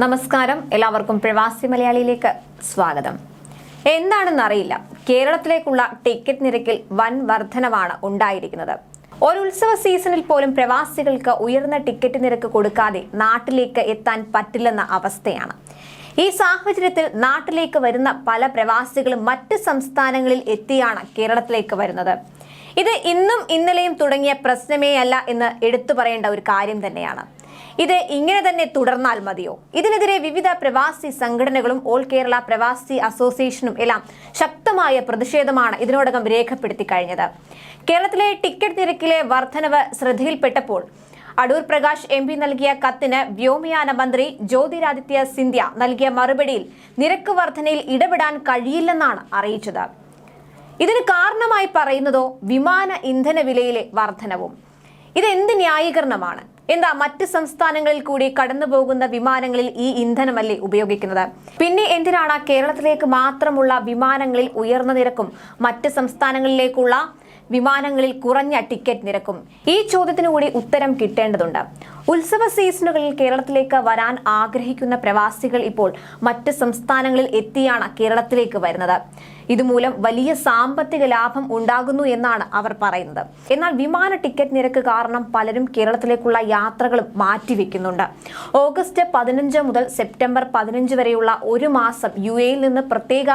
നമസ്കാരം. എല്ലാവർക്കും പ്രവാസി മലയാളിയിലേക്ക് സ്വാഗതം. എന്താണെന്നറിയില്ല കേരളത്തിലേക്കുള്ള ടിക്കറ്റ് നിരക്കിൽ വൻ വർധനവാണ് ഉണ്ടായിരിക്കുന്നത്. ഒരു ഉത്സവ സീസണിൽ പോലും പ്രവാസികൾക്ക് ഉയർന്ന ടിക്കറ്റ് നിരക്ക് കൊടുക്കാതെ നാട്ടിലേക്ക് എത്താൻ പറ്റില്ലെന്ന അവസ്ഥയാണ്. ഈ സാഹചര്യത്തിൽ നാട്ടിലേക്ക് വരുന്ന പല പ്രവാസികളും മറ്റ് സംസ്ഥാനങ്ങളിൽ എത്തിയാണ് കേരളത്തിലേക്ക് വരുന്നത്. ഇത് ഇന്നും ഇന്നലെയും തുടങ്ങിയ പ്രശ്നമേ അല്ല എന്ന് എടുത്തു പറയേണ്ട ഒരു കാര്യം തന്നെയാണ്. ഇത് ഇങ്ങനെ തന്നെ തുടർന്നാൽ മതിയോ? ഇതിനെതിരെ വിവിധ പ്രവാസി സംഘടനകളും ഓൾ കേരള പ്രവാസി അസോസിയേഷനും എല്ലാം ശക്തമായ പ്രതിഷേധമാണ് ഇതിനോടകം രേഖപ്പെടുത്തി കഴിഞ്ഞത്. കേരളത്തിലെ ടിക്കറ്റ് നിരക്കിലെ വർധനവ് ശ്രദ്ധയിൽപ്പെട്ടപ്പോൾ അടൂർ പ്രകാശ് എം പി നൽകിയ കത്തിന് വ്യോമയാന മന്ത്രി ജ്യോതിരാദിത്യ സിന്ധ്യ നൽകിയ മറുപടിയിൽ നിരക്ക് വർധനയിൽ ഇടപെടാൻ കഴിയില്ലെന്നാണ് അറിയിച്ചത്. ഇതിന് കാരണമായി പറയുന്നതോ വിമാന ഇന്ധന വിലയിലെ വർധനവും. ഇത് എന്ത് ന്യായീകരണമാണ്? എന്താ മറ്റ് സംസ്ഥാനങ്ങളിൽ കൂടി കടന്നു പോകുന്ന വിമാനങ്ങളിൽ ഈ ഇന്ധനമല്ലേ ഉപയോഗിക്കുന്നത്? പിന്നെ എന്തിനാണ് കേരളത്തിലേക്ക് മാത്രമുള്ള വിമാനങ്ങളിൽ ഉയർന്ന നിരക്കും മറ്റ് സംസ്ഥാനങ്ങളിലേക്കുള്ള വിമാനങ്ങളിൽ കുറഞ്ഞ ടിക്കറ്റ് നിരക്കും? ഈ ചോദ്യത്തിനു കൂടി ഉത്തരം കിട്ടേണ്ടതുണ്ട്. ഉത്സവ സീസണുകളിൽ കേരളത്തിലേക്ക് വരാൻ ആഗ്രഹിക്കുന്ന പ്രവാസികൾ ഇപ്പോൾ മറ്റ് സംസ്ഥാനങ്ങളിൽ എത്തിയാണ് കേരളത്തിലേക്ക് വരുന്നത്. ഇതുമൂലം വലിയ സാമ്പത്തിക ലാഭം ഉണ്ടാകുന്നു എന്നാണ് അവർ പറയുന്നത്. എന്നാൽ വിമാന ടിക്കറ്റ് നിരക്ക് കാരണം പലരും കേരളത്തിലേക്കുള്ള യാത്രകളും മാറ്റിവെക്കുന്നുണ്ട്. ഓഗസ്റ്റ് പതിനഞ്ച് മുതൽ സെപ്റ്റംബർ പതിനഞ്ച് വരെയുള്ള ഒരു മാസം യു എയിൽ നിന്ന് പ്രത്യേക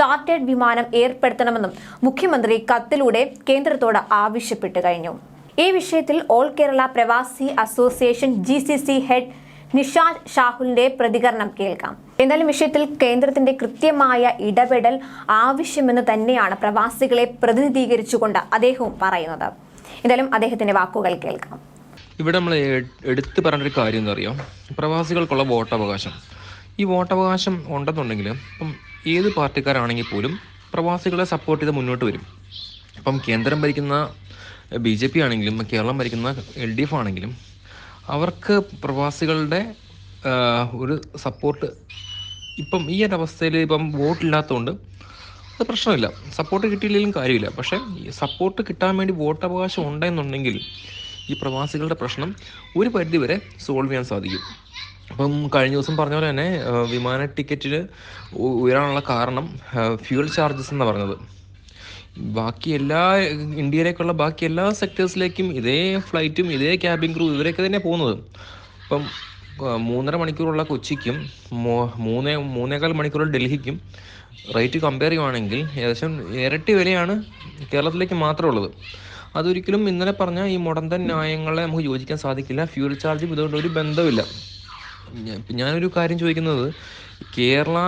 ചാർട്ടേഡ് വിമാനം ഏർപ്പെടുത്തണമെന്നും മുഖ്യമന്ത്രി കത്തിലൂടെ കേന്ദ്രത്തോട് ആവശ്യപ്പെട്ടു കഴിഞ്ഞു. ഈ വിഷയത്തിൽ All Kerala Pravasi Association G C C head Nishad ഷാഹുലിന്റെ പ്രതികരണം കേൾക്കാം. എന്നാലും വിഷയത്തിൽ കേന്ദ്രത്തിന്റെ കൃത്യമായ ഇടപെടൽ ആവശ്യമെന്ന് തന്നെയാണ് പ്രവാസികളെ പ്രതിനിധീകരിച്ചുകൊണ്ട് അദ്ദേഹവും പറയുന്നത്. എന്തായാലും അദ്ദേഹത്തിന്റെ വാക്കുകൾ കേൾക്കാം. ഇവിടെ നമ്മൾ എടുത്തു പറഞ്ഞ ഒരു കാര്യം എന്താ അറിയാം? പ്രവാസികൾക്കുള്ള വോട്ടവകാശം. ഈ വോട്ടവകാശം ഉണ്ടെന്നുണ്ടെങ്കിൽ ഇപ്പം ഏത് പാർട്ടിക്കാരാണെങ്കിൽ പോലും പ്രവാസികളെ സപ്പോർട്ട് ചെയ്ത് മുന്നോട്ട് വരും. അപ്പം കേന്ദ്രം ഭരിക്കുന്ന ബി ജെ പി ആണെങ്കിലും കേരളം ഭരിക്കുന്ന എൽ ഡി എഫ് ആണെങ്കിലും അവർക്ക് പ്രവാസികളുടെ ഒരു സപ്പോർട്ട് ഇപ്പം ഈ ഒരു അവസ്ഥയിൽ ഇപ്പം വോട്ടില്ലാത്തതുകൊണ്ട് അത് പ്രശ്നമില്ല. സപ്പോർട്ട് കിട്ടിയില്ലെങ്കിലും കാര്യമില്ല. പക്ഷേ സപ്പോർട്ട് കിട്ടാൻ വേണ്ടി വോട്ടവകാശം ഉണ്ടെന്നുണ്ടെങ്കിൽ ഈ പ്രവാസികളുടെ പ്രശ്നം ഒരു പരിധിവരെ സോൾവ് ചെയ്യാൻ സാധിക്കും. അപ്പം കഴിഞ്ഞ ദിവസം പറഞ്ഞ പോലെ തന്നെ വിമാന ടിക്കറ്റിന് ഉയരാനുള്ള കാരണം ഫ്യൂൽ ചാർജസ് എന്നാണ് പറഞ്ഞത്. ബാക്കി എല്ലാ ഇന്ത്യയിലേക്കുള്ള ബാക്കി എല്ലാ സെക്ടേഴ്സിലേക്കും ഇതേ ഫ്ലൈറ്റും ഇതേ ക്യാബിൻ ക്രൂ ഇവരൊക്കെ തന്നെ പോകുന്നത്. ഇപ്പം ആ, മൂന്നര മണിക്കൂറുള്ള കൊച്ചിക്കും മൂന്ന് മൂന്നേ മൂന്നേകാൽ മണിക്കൂറുള്ള ഡൽഹിക്കും റേറ്റ് കമ്പയർ ചെയ്യുവാണെങ്കിൽ ഏകദേശം ഇരട്ടി വിലയാണ് കേരളത്തിലേക്ക് മാത്രമേ ഉള്ളത്. അതൊരിക്കലും ഇന്നലെ പറഞ്ഞ ഈ മുടന്തൻ ന്യായങ്ങളെ നമുക്ക് യോജിക്കാൻ സാധിക്കില്ല. ഫ്യൂൽ ചാർജും ഇതുകൊണ്ട് ഒരു ബന്ധമില്ല ഞാനൊരു കാര്യം ചോദിക്കുന്നത് കേരള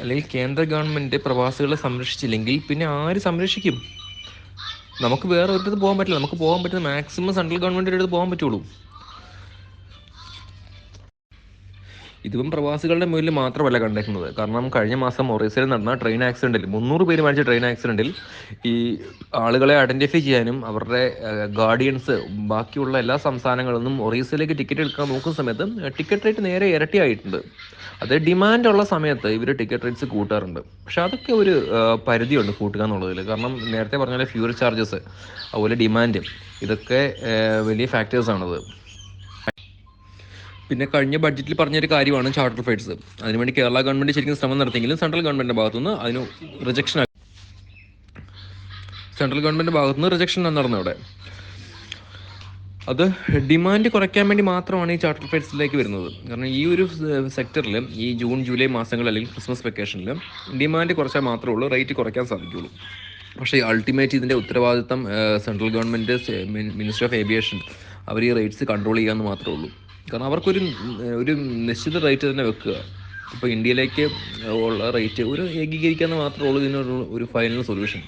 അല്ലെങ്കിൽ കേന്ദ്ര ഗവൺമെന്റ് പ്രവാസികളെ സംരക്ഷിച്ചില്ലെങ്കിൽ പിന്നെ ആര് സംരക്ഷിക്കും? നമുക്ക് വേറെ ഒരിടത്ത് പോകാൻ പറ്റില്ല. നമുക്ക് പോകാൻ പറ്റുന്ന മാക്സിമം സെൻട്രൽ ഗവൺമെന്റിന്റെ അടുത്ത് പോകാൻ പറ്റുള്ളൂ. ഇതിപ്പം പ്രവാസികളുടെ മുന്നിൽ മാത്രമല്ല കണ്ടേക്കുന്നത്. കാരണം കഴിഞ്ഞ മാസം ഒറീസയിൽ നടന്ന ട്രെയിൻ ആക്സിഡന്റിൽ മുന്നൂറ് പേര് മരിച്ച ട്രെയിൻ ആക്സിഡന്റിൽ ഈ ആളുകളെ ഐഡന്റിഫൈ ചെയ്യാനും അവരുടെ ഗാർഡിയൻസ് ബാക്കിയുള്ള എല്ലാ സംസ്ഥാനങ്ങളിൽ നിന്നും ഒറീസയിലേക്ക് ടിക്കറ്റ് എടുക്കാൻ നോക്കുന്ന സമയത്ത് ടിക്കറ്റ് റേറ്റ് നേരെ ഇരട്ടിയായിട്ടുണ്ട്. അത് ഡിമാൻഡ് ഉള്ള സമയത്ത് ഇവർ ടിക്കറ്റ് റേറ്റ്സ് കൂട്ടാറുണ്ട്. പക്ഷെ അതൊക്കെ ഒരു പരിധിയുണ്ട് കൂട്ടുക എന്നുള്ളതിൽ കാരണം നേരത്തെ പറഞ്ഞ പോലെ ഫ്യൂൽ ചാർജസ് അതുപോലെ ഡിമാൻഡ് ഇതൊക്കെ വലിയ ഫാക്ടേഴ്സാണത് പിന്നെ കഴിഞ്ഞ ബഡ്ജറ്റിൽ പറഞ്ഞൊരു കാര്യമാണ് ചാർട്ടർ ഫ്ലൈറ്റ്സ് അതിനുവേണ്ടി കേരള ഗവൺമെന്റ് ശരിക്കും ശ്രമം നടത്തിയെങ്കിലും സെൻട്രൽ ഗവൺമെന്റിന്റെ ഭാഗത്തുനിന്ന് അതിന് റിജക്ഷൻ സെൻട്രൽ ഗവൺമെന്റിന്റെ ഭാഗത്തുനിന്ന് റിജക്ഷൻ നടന്നു അവിടെ. അത് ഡിമാൻഡ് കുറയ്ക്കാൻ വേണ്ടി മാത്രമാണ് ഈ ചാർട്ടർ ഫ്ലൈറ്റ്സിലേക്ക് വരുന്നത്. കാരണം ഈ ഒരു സെക്ടറിൽ ഈ ജൂൺ ജൂലൈ മാസങ്ങൾ അല്ലെങ്കിൽ ക്രിസ്മസ് വെക്കേഷനിൽ ഡിമാൻഡ് കുറച്ചാൽ മാത്രമേ ഉള്ളൂ റേറ്റ് കുറയ്ക്കാൻ സാധിക്കുകയുള്ളൂ. പക്ഷേ അൾട്ടിമേറ്റ് ഇതിന്റെ ഉത്തരവാദിത്തം central government minister of aviation അവർ ഈ റേറ്റ്സ് കൺട്രോൾ ചെയ്യാമെന്ന് മാത്രമേ ഉള്ളൂ. കാരണം അവർക്കൊരു ഒരു നിശ്ചിത റേറ്റ് തന്നെ വെക്കുക. ഇപ്പോൾ ഇന്ത്യയിലേക്ക് ഉള്ള റേറ്റ് ഒരു ഏകീകരിക്കാന്ന് മാത്രമേ ഉള്ളൂ ഇതിനൊരു ഒരു ഫൈനൽ സൊല്യൂഷൻ